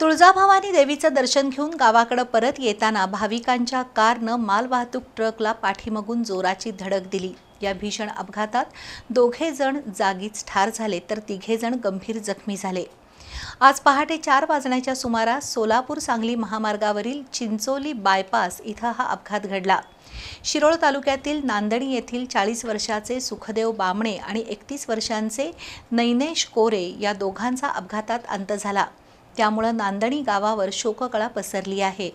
तुळजाभवानी देवीचं दर्शन घेऊन गावाकडे परत येताना भाविकांच्या कारनं मालवाहतूक ट्रकला पाठीमागून जोराची धडक दिली. या भीषण अपघातात दोघे जण जागीच ठार झाले तर तिघे जण गंभीर जखमी झाले. आज पहाटे चार वाजण्याच्या सुमारास सोलापूर सांगली महामार्गावरील चिंचोली बायपास इथं हा अपघात घडला. शिरोळ तालुक्यातील नांदणी येथील चाळीस वर्षाचे सुखदेव बामणे आणि एकतीस वर्षांचे नैनेश कोरे या दोघांचा अपघातात अंत झाला. त्यामुळं नांदणी गावावर शोककळा पसरली आहे.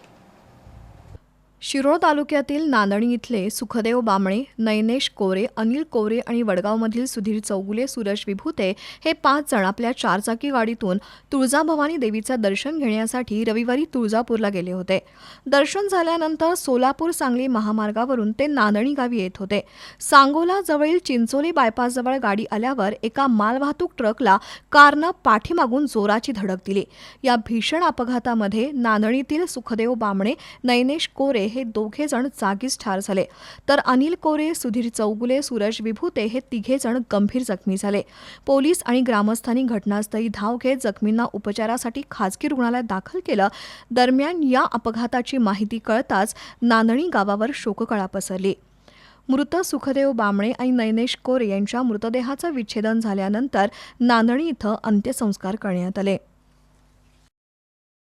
शिरोळ तालुक्यातील नांदणी इथले सुखदेव बामणे नयनेश कोरे अनिल कोरे आणि वडगावमधील सुधीर चौगुले सूरज विभूते हे पाच जण आपल्या चारचाकी गाडीतून तुळजाभवानी देवीचं दर्शन घेण्यासाठी रविवारी तुळजापूरला गेले होते. दर्शन झाल्यानंतर सोलापूर सांगली महामार्गावरून ते नांदणी गावी येत होते. सांगोला जवळील चिंचोली बायपासजवळ गाडी आल्यावर एका मालवाहतूक ट्रकला कारनं पाठीमागून जोराची धडक दिली. या भीषण अपघातामध्ये नांदणीतील सुखदेव बामणे नयनेश कोरे हे दोघे जण जागीच ठार झाले. तर अनिल कोरे सुधीर चौगुले सूरज विभूते हे तिघे जण गंभीर जखमी झाले. पोलीस आणि ग्रामस्थांनी घटनास्थळी धाव घेत जखमींना उपचारासाठी खासगी रुग्णालयात दाखल केलं. दरम्यान या अपघाताची माहिती कळताच नांदणी गावावर शोककळा पसरली. मृत सुखदेव बामणे आणि नयनेश कोरे यांच्या मृतदेहाचं विच्छेदन झाल्यानंतर नांदणी इथं अंत्यसंस्कार करण्यात आले.